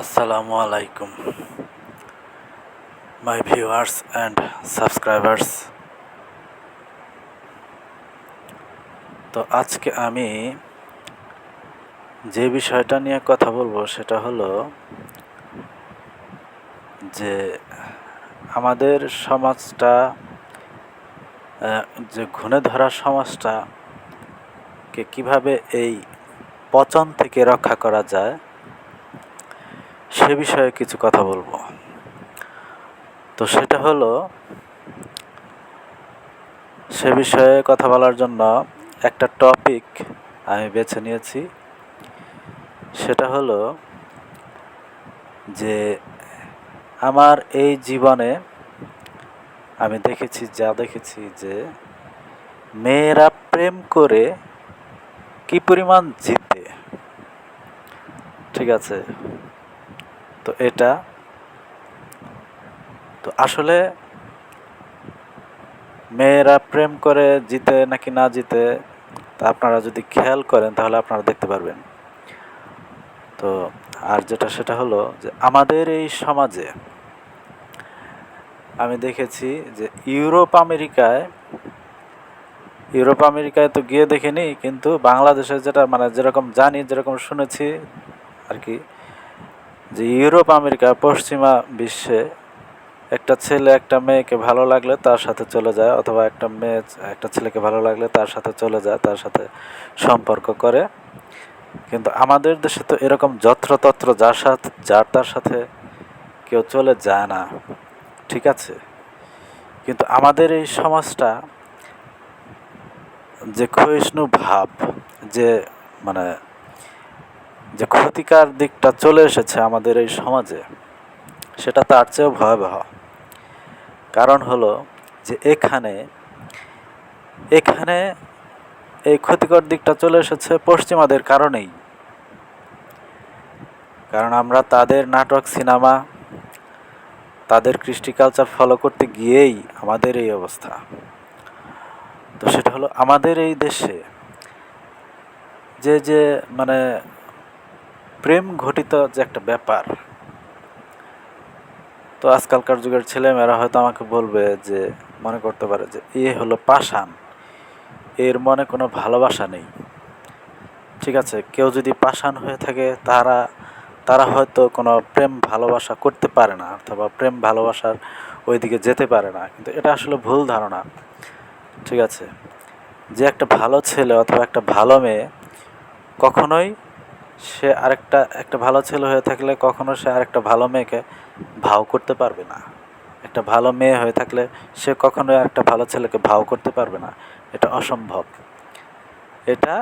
আসসালামু আলাইকুম। মাই viewers and subscribers তো আজকে আমি যে বিষয়টা নিয়ে কথা বলব সেটা হলো যে আমাদের সমাজটা যে ঘুণে ধরা সমাজটা কে কীভাবে এই পচন থেকে রক্ষা করা যায় সে বিষয়ে কিছু কথা বলব। তো সেটা হলো, সে বিষয়ে কথা বলার জন্য একটা টপিক আমি বেছে নিয়েছি। সেটা হলো যে, আমার এই জীবনে আমি দেখেছি, যা দেখেছি যে, মেয়েরা প্রেম করে কি পরিমাণ জিতে? ঠিক আছে? তো এটা, তো আসলে মেয়েরা প্রেম করে জিতে নাকি না জিতে, তা আপনারা যদি খেয়াল করেন তাহলে আপনারা দেখতে পারবেন। তো আর যেটা সেটা হলো যে আমাদের এই সমাজে আমি দেখেছি যে ইউরোপ, আমেরিকায় ইউরোপ, আমেরিকায় তো গিয়ে দেখিনি, কিন্তু বাংলাদেশে যেটা মানে যেরকম জানি, যেরকম শুনেছি আর কি যে ইউরোপ, আমেরিকা, পশ্চিমা বিশ্বে একটা ছেলে, একটা মেয়েকে ভালো লাগলে তার সাথে চলে যায়, অথবা একটা মেয়ে, একটা ছেলেকে ভালো লাগলে তার সাথে চলে যায়, তার সাথে সম্পর্ক করে। কিন্তু আমাদের দেশে তো এরকম যত্রতত্র যার সাথে, যার তার সাথে কেউ চলে যায় না, ঠিক আছে? কিন্তু আমাদের এই সমাজটা যে ক্ষয়িষ্ণু ভাব, যে মানে যে ক্ষতিকার দিকটা চলে এসেছে আমাদের এই সমাজে, সেটা তার চেয়েও ভয়াবহ। কারণ হলো যে এখানে এখানে এই ক্ষতিকর দিকটা চলে এসেছে পশ্চিমাদের কারণেই। কারণ আমরা তাদের নাটক, সিনেমা, তাদের কৃষ্টি কালচার ফলো করতে গিয়েই আমাদের এই অবস্থা। তো সেটা হলো আমাদের এই দেশে যে যে মানে প্রেম ঘটিত যে একটা ব্যাপার, তো আজকালকার যুগের ছেলেমেয়েরা হয়তো আমাকে বলবে যে, মনে করতে পারে যে, এ হলো পাষাণ, এর মনে কোনো ভালোবাসা নেই। ঠিক আছে, কেউ যদি পাষাণ হয়ে থাকে, তারা তারা হয়তো কোনো প্রেম ভালোবাসা করতে পারে না, অথবা প্রেম ভালোবাসার ওইদিকে যেতে পারে না, কিন্তু এটা আসলে ভুল ধারণা। ঠিক আছে, যে একটা ভালো ছেলে অথবা একটা ভালো মেয়ে কখনোই সে আরেকটা, একটা ভালো ছেলে হয়ে থাকলে কখনো সে আরেকটা ভালো মেয়েকে ভাও করতে পারবে না। একটা ভালো মেয়ে হয়ে থাকলে সে কখনোই একটা ভালো ছেলেকে ভাও করতে পারবে না। এটা অসম্ভব। এটা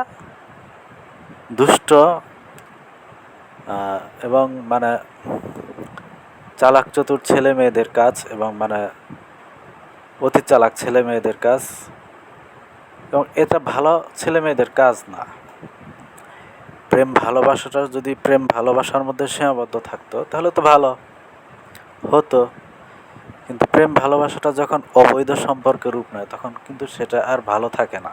দুষ্ট এবং মানে চালাক চতুর ছেলে মেয়েদের কাজ এবং মানে অতি চালাক ছেলে মেয়েদের কাজ। এবং এটা ভালো ছেলে মেয়েদের কাজ না। প্রেম ভালোবাসাটা যদি প্রেম ভালোবাসার মধ্যে সীমাবদ্ধ থাকতো, তাহলে তো ভালো হতো। কিন্তু প্রেম ভালোবাসাটা যখন অবৈধ সম্পর্কে রূপ নেয়, তখন কিন্তু সেটা আর ভালো থাকে না।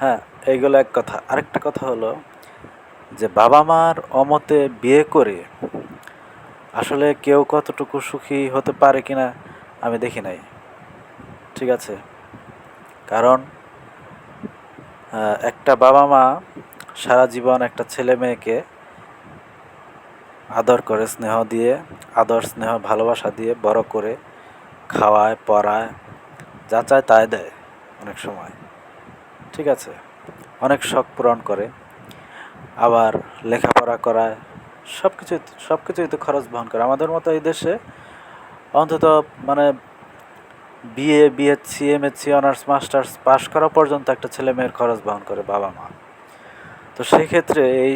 হ্যাঁ এইগুলো এক কথা। আরেকটা কথা হলো যে বাবা মার অমতে বিয়ে করে আসলে কেউ কতটুকু সুখী হতে পারে কিনা আমি দেখি নাই। ঠিক আছে? কারণ একটা বাবা মা সারা জীবন একটা ছেলে মেয়েকে আদর করে, স্নেহ দিয়ে, আদর, স্নেহ, ভালোবাসা দিয়ে বড় করে খাওয়ায়, পড়ায়, যা চায় তাই দেয় অনেক সময়। ঠিক আছে? অনেক শখ পূরণ করে, আবার লেখাপড়া করায় সব কিছু সব কিছুই তো খরচ বহন করে। আমাদের মতো এই দেশে অন্তত মানে BA BSc MSc honours masters pass করা পর্যন্ত একটা ছেলে মেয়ের খরচ বহন করে বাবা মা তো সেক্ষেত্রে এই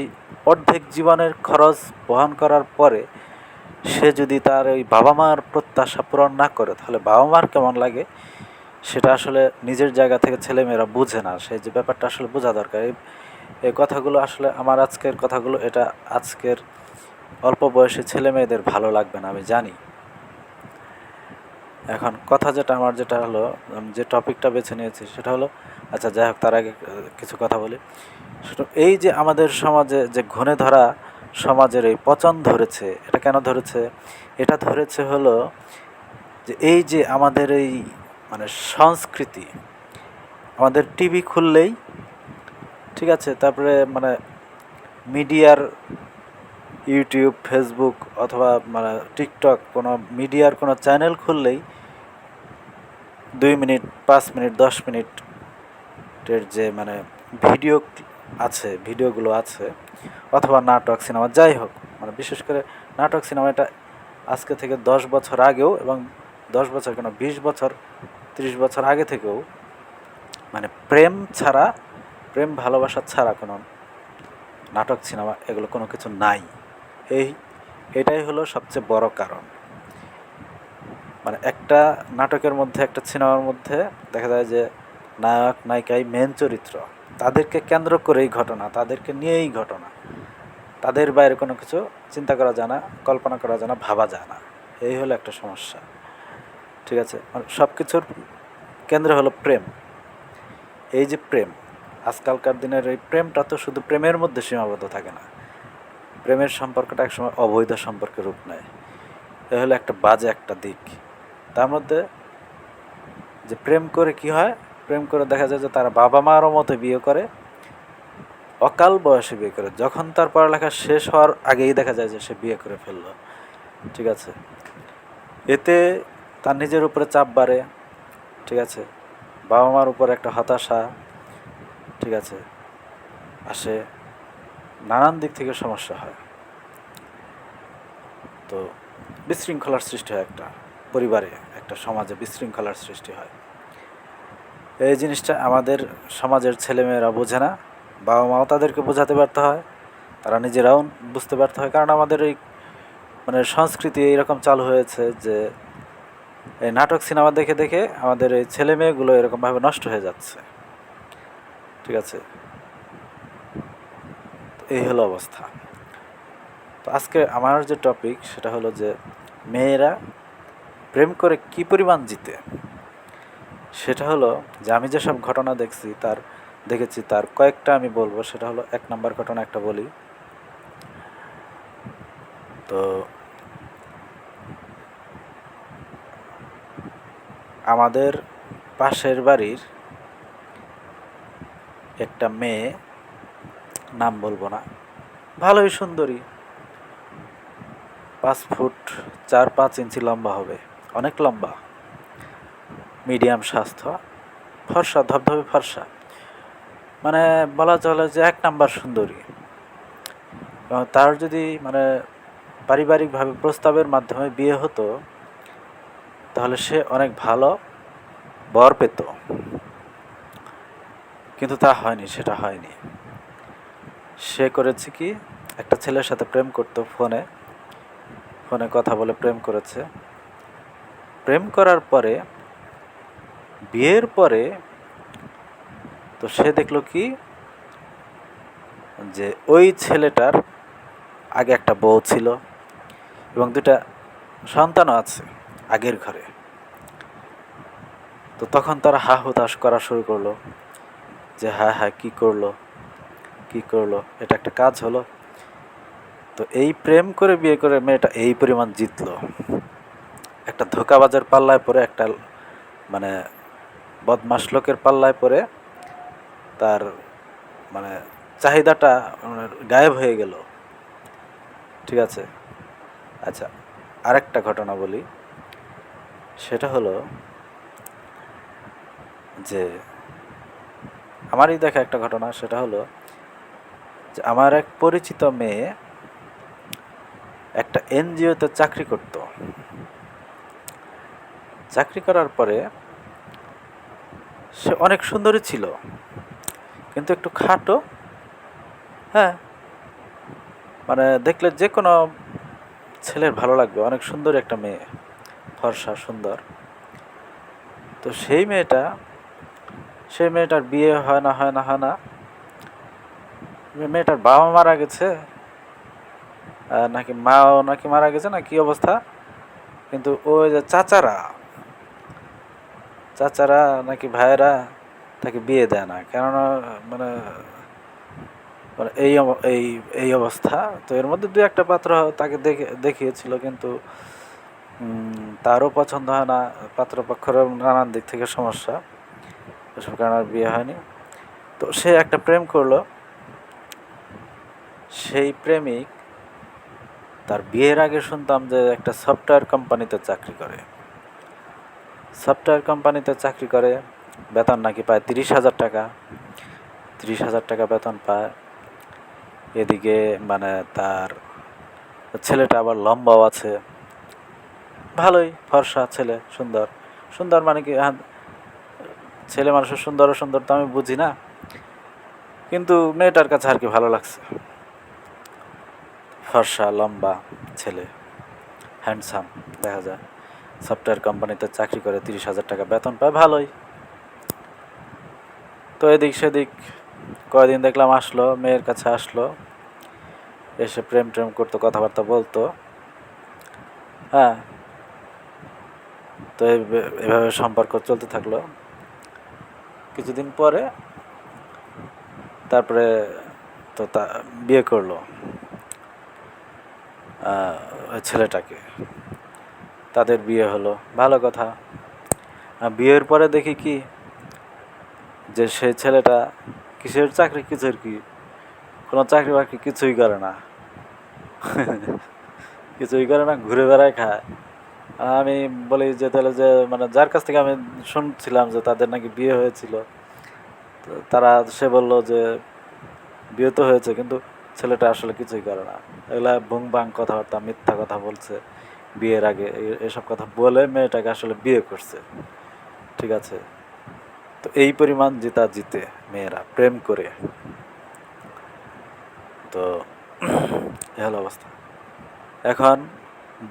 অর্ধেক জীবনের খরচ বহন করার পরে সে যদি তার ওই বাবা মার প্রত্যাশা পূরণ না করে, তাহলে বাবা মার কেমন লাগে? সেটা আসলে নিজের জায়গা থেকে ছেলেমেয়েরা বুঝে না। সেই যে ব্যাপারটা আসলে বোঝা দরকার। এই কথাগুলো আসলে আমার আজকের কথাগুলো, এটা আজকের অল্প বয়সী ছেলে মেয়েদের ভালো লাগবে না, আমি জানি। এখন কথা যেটা আমার যেটা হলো যে টপিকটা বেছে নিয়েছি সেটা হলো আচ্ছা যাই হোক, তার আগে কিছু কথা বলি। এই যে আমাদের সমাজে যে ঘুণে ধরা সমাজের এই পচন ধরেছে, এটা কেন ধরেছে? এটা ধরেছে হলো যে এই যে আমাদের এই মানে সংস্কৃতি, আমাদের টিভি খুললেই, ঠিক আছে, তারপরে মানে মিডিয়ার ইউটিউব, ফেসবুক অথবা মানে টিকটক কোনো মিডিয়ার কোনো চ্যানেল খুললেই দুই মিনিট, পাঁচ মিনিট, দশ মিনিটের যে মানে ভিডিও আছে, ভিডিওগুলো আছে, অথবা নাটক, সিনেমা, যাই হোক মানে বিশেষ করে নাটক, সিনেমাটা আজকে থেকে দশ বছর আগেও এবং দশ বছর কেন, বিশ বছর, ত্রিশ বছর আগে থেকেও মানে প্রেম ছাড়া, প্রেম ভালোবাসা ছাড়া কোনো নাটক, সিনেমা এগুলো কোনো কিছু নাই। এই, এটাই হলো সবচেয়ে বড় কারণ। মানে একটা নাটকের মধ্যে, একটা সিনেমার মধ্যে দেখা যায় যে নায়ক, নায়িকাই মেন চরিত্র। তাদেরকে কেন্দ্র করেই ঘটনা, তাদেরকে নিয়েই ঘটনা। তাদের বাইরে কোনো কিছু চিন্তা করা যায় না, কল্পনা করা যায় না, ভাবা যায় না। এই হলো একটা সমস্যা। ঠিক আছে? মানে সব কিছুর কেন্দ্র হলো প্রেম। এই যে প্রেম, আজকালকার দিনের এই প্রেমটা তো শুধু প্রেমের মধ্যে সীমাবদ্ধ থাকে না। প্রেমের সম্পর্কটা একসময় অবৈধ সম্পর্কের রূপ নেয়। এ হলো একটা বাজে একটা দিক। তার মধ্যে যে প্রেম করে কি হয়? প্রেম করে দেখা যায় যে তার বাবা মারও মতো বিয়ে করে, অকাল বয়সে বিয়ে করে। যখন তার পড়ালেখা শেষ হওয়ার আগেই দেখা যায় যে সে বিয়ে করে ফেলল। ঠিক আছে? এতে তার নিজের উপরে চাপ বাড়ে। ঠিক আছে? বাবা মার উপর একটা হতাশা। ঠিক আছে? আসে নানান দিক থেকে সমস্যা হয়। তো বিশৃঙ্খলার সৃষ্টি হয় একটা পরিবারে, একটা সমাজে বিশৃঙ্খলার সৃষ্টি হয়। এই জিনিসটা আমাদের সমাজের ছেলেমেয়েরা বোঝে না। বাবা মাও তাদেরকে বোঝাতে ব্যর্থ হয়। তারা নিজেরাও বুঝতে ব্যর্থ হয়। কারণ আমাদের এই মানে সংস্কৃতি এইরকম চালু হয়েছে যে এই নাটক, সিনেমা দেখে দেখে আমাদের এই ছেলে মেয়েগুলো এরকমভাবে নষ্ট হয়ে যাচ্ছে। ঠিক আছে? এই হলো অবস্থা। তো আজকে আমার যে টপিক সেটা হলো যে মেয়েরা প্রেম করে কি পরিমাণ জিতে? সেটা হলো যে আমি যেসব ঘটনা দেখছি, তার, দেখেছি, তার কয়েকটা আমি বলব। সেটা হলো এক নাম্বার ঘটনা একটা বলি। তো আমাদের পাশের বাড়ির একটা মেয়ে, নাম বলব না, ভালোই সুন্দরী। পাঁচ ফুট চার পাঁচ ইঞ্চি লম্বা হবে, অনেক লম্বা। মিডিয়াম স্বাস্থ্য, ফর্সা, ধবধবে ফর্সা। মানে বলা চলে যে এক নাম্বার সুন্দরী। এবং তার যদি মানে পারিবারিকভাবে প্রস্তাবের মাধ্যমে বিয়ে হতো, তাহলে সে অনেক ভালো বর পেত। কিন্তু তা হয়নি, সেটা হয়নি। সে করেছে কি, একটা ছেলের সাথে প্রেম করতো ফোনে ফোনে কথা বলে প্রেম করেছে। প্রেম করার পরে বিয়ের পরে তো সে দেখল কি? যে ওই ছেলেটার আগে একটা বউ ছিল এবং দুটা সন্তানও আছে আগের ঘরে। তো তখন তারা হা হুতাশ করা শুরু করল যে হ্যাঁ হ্যাঁ কী করল? কী করল? এটা একটা কাজ হলো। তো এই প্রেম করে বিয়ে করে মেয়েটা এই পরিমাণ জিতলো। একটা ধোকাবাজের পাল্লায় পরে একটা মানে বদমাস লোকের পাল্লায় পরে তার মানে চাহিদাটা মানে গায়েব হয়ে গেল। ঠিক আছে? আচ্ছা আরেকটা ঘটনা বলি। সেটা হলো যে আমারই দেখা একটা ঘটনা, সেটা হলো যে আমার এক পরিচিত মেয়ে একটা এনজিওতে চাকরি করত। চাকরি করার পরে সে অনেক সুন্দরী ছিল, কিন্তু একটু খাটো। হ্যাঁ মানে দেখলে যে কোনো ছেলের ভালো লাগবে। অনেক সুন্দর একটা মেয়ে, ফর্সা, সুন্দর। তো সেই মেয়েটা, সেই মেয়েটার বিয়ে হয় না হয় না হয় না। মেয়েটার বাবা মারা গেছে নাকি মাও নাকি মারা গেছে, না কি অবস্থা? কিন্তু ওই যে চাচারা চাচারা নাকি ভাইয়েরা তাকে বিয়ে দেয় না। কেননা মানে মানে এই এই এই অবস্থা। তো এর মধ্যে দু একটা পাত্র তাকে দেখে, দেখিয়েছিল কিন্তু তারও পছন্দ হয় না। পাত্রপক্ষেরও নানান দিক থেকে সমস্যা। এসব কারণে আর বিয়ে হয়নি। তো সে একটা প্রেম করল। সেই প্রেমিক তার বিয়ের আগে শুনতাম যে একটা সফটওয়্যার কোম্পানিতে চাকরি করে। সফটওয়্যার কোম্পানিতে চাকরি করে বেতন নাকি পায় তিরিশ হাজার টাকা। তিরিশ হাজার টাকা বেতন পায়। এদিকে মানে তার ছেলেটা আবার লম্বাও আছে। ভালোই ফর্সা ছেলে সুন্দর। সুন্দর মানে কি হ্যাঁ, ছেলে মানুষের সুন্দর সুন্দর তো আমি বুঝি না। কিন্তু মেয়েটার কাছে আর কি ভালো লাগছে। ফর্সা লম্বা ছেলে হ্যান্ডসাম দেখা যায়। সফটওয়্যার কোম্পানিতে চাকরি করে তিরিশ হাজার টাকা বেতন পায়, ভালোই। তো এদিক সেদিক কয়দিন দেখলাম আসলো, মেয়ের কাছে আসলো। এসে প্রেম প্রেম করতো, কথাবার্তা বলতো। হ্যাঁ। তো এভ- এভাবে সম্পর্ক চলতে থাকল। কিছুদিন পরে তারপরে তো তা, বিয়ে করল ছেলেটাকে। তাদের বিয়ে হলো। ভালো কথা। আর বিয়ের পরে দেখি কি? যে সেই ছেলেটা কিসের চাকরি কিছুর কি? কোনো চাকরি বাকরি কিছুই করে না। কিছুই করে না, ঘুরে বেড়ায় খায়। আমি বলি যে, তাহলে যে মানে যার কাছ থেকে আমি শুনছিলাম যে তাদের নাকি বিয়ে হয়েছিল তারা, সে বলল যে, বিয়ে তো হয়েছে, কিন্তু ছেলেটা আসলে কিছুই করে না। এগুলা বুং বাং কথাবার্তা, মিথ্যা কথা বলছে। বিয়ের আগে এসব কথা বলে মেয়েটাকে আসলে বিয়ে করছে। ঠিক আছে? তো এই পরিমাণ জিতা জিতে মেয়েরা প্রেম করে। তো এ হলো অবস্থা। এখন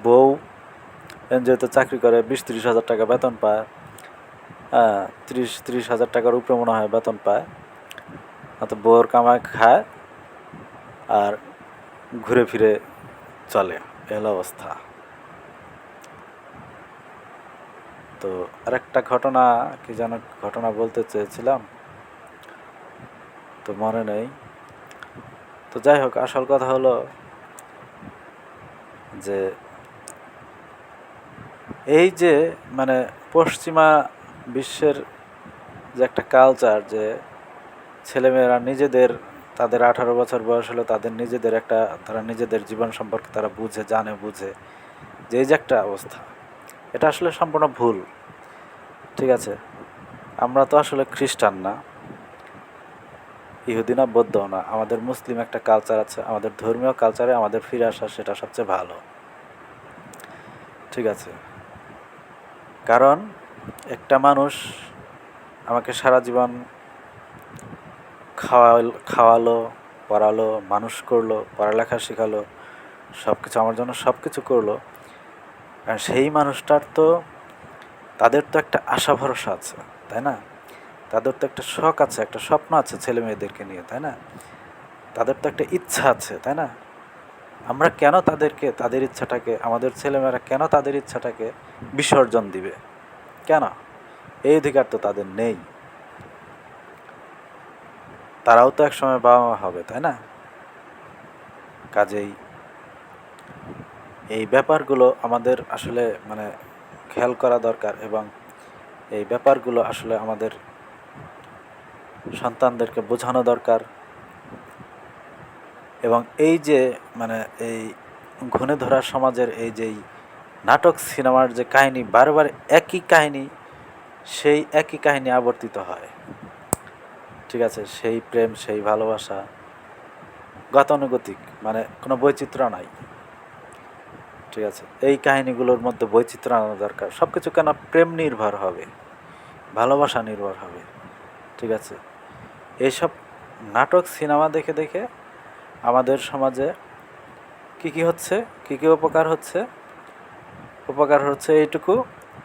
বউ যেহেতু চাকরি করে বিশ ত্রিশ হাজার টাকা বেতন পায় হ্যাঁ ত্রিশ ত্রিশ হাজার টাকার উপরে মনে হয় বেতন পায়। তো বউর কামাই খায় আর ঘুরে ফিরে চলে। এ হলো অবস্থা। তো আরেকটা ঘটনা, কি যেন ঘটনা বলতে চেয়েছিলাম, তো মনে নেই। তো যাই হোক, আসল কথা হলো যে, এই যে মানে পশ্চিমা বিশ্বের যে একটা কালচার যে ছেলেমেয়েরা নিজেদের, তাদের আঠারো বছর বয়স হলো, তাদের নিজেদের একটা, তারা নিজেদের জীবন সম্পর্কে তারা বুঝে, জানে, বুঝে যে এই যে একটা অবস্থা, এটা আসলে সম্পূর্ণ ভুল। ঠিক আছে। আমরা তো আসলে খ্রিস্টান না। ইহুদি না বৌদ্ধ না। আমাদের মুসলিম একটা কালচার আছে, আমাদের ধর্মীয় কালচারে আমাদের ফিরে আসা সেটা সবচেয়ে ভালো। ঠিক আছে। কারণ একটা মানুষ আমাকে সারা জীবন খাওয়াল, খাওয়ালো, পড়ালো, মানুষ করল, পড়ালেখা শেখালো সব কিছু আমার জন্য সব কিছু করল। আর সেই মানুষটার তো তাদের তো একটা আশা ভরসা আছে, তাই না? তাদের তো একটা শখ আছে, একটা স্বপ্ন আছে ছেলে মেয়েদেরকে নিয়ে, তাই না? তাদের তো একটা ইচ্ছা আছে, তাই না? আমরা কেন তাদেরকে, তাদের ইচ্ছাটাকে, আমাদের ছেলেমেয়েরা কেন তাদের ইচ্ছাটাকে বিসর্জন দিবে? কেন? এই অধিকার তো তাদের নেই। তারাও তো একসময় বাবা মা হবে, তাই না? কাজেই এই ব্যাপারগুলো আমাদের আসলে মানে খেয়াল করা দরকার এবং এই ব্যাপারগুলো আসলে আমাদের সন্তানদেরকে বোঝানো দরকার। এবং এই যে মানে এই ঘুণে ধরা সমাজের এই যেই নাটক সিনেমার যে কাহিনী, বারবার একই কাহিনী, সেই একই কাহিনী আবর্তিত হয়। ঠিক আছে, সেই প্রেম, সেই ভালোবাসা গতানুগতিক মানে কোনো বৈচিত্র্য নাই। ঠিক আছে। এই কাহিনীগুলোর মধ্যে বৈচিত্র্য আনা দরকার। সব কিছু কেন? প্রেম নির্ভর হবে, ভালোবাসা নির্ভর হবে, ঠিক আছে? এইসব নাটক, সিনেমা দেখে দেখে আমাদের সমাজে কি কি হচ্ছে, কি কি উপকার হচ্ছে? উপকার হচ্ছে এইটুকু,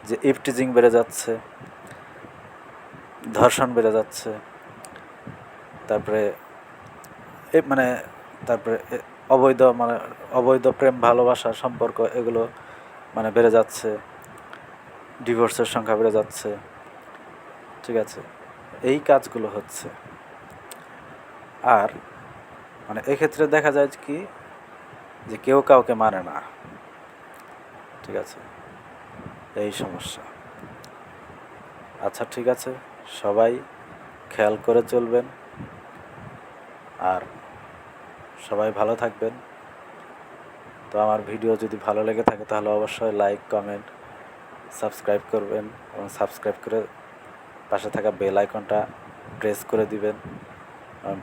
যে ইফটিজিং বেড়ে যাচ্ছে, ধর্ষণ বেড়ে যাচ্ছে, তারপরে মানে তারপরে অবৈধ মানে অবৈধ প্রেম, ভালোবাসা সম্পর্ক এগুলো মানে বেড়ে যাচ্ছে। ডিভোর্সের সংখ্যা বেড়ে যাচ্ছে। ঠিক আছে? এই কাজগুলো হচ্ছে। আর মানে এক্ষেত্রে দেখা যায় কি, যে কেউ কাউকে মানে না। ঠিক আছে? এই সমস্যা। আচ্ছা ঠিক আছে। সবাই খেয়াল করে চলবেন। আর সবাই ভালো থাকবেন। তো আমার ভিডিও যদি ভালো লেগে থাকে তাহলে অবশ্যই লাইক কমেন্ট সাবস্ক্রাইব করবেন এবং সাবস্ক্রাইব করে পাশে থাকা বেল আইকনটা প্রেস করে দিবেন।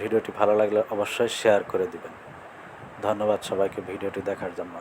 ভিডিওটি ভালো লাগলে অবশ্যই শেয়ার করে দিবেন। ধন্যবাদ সবাইকে ভিডিওটি দেখার জন্য।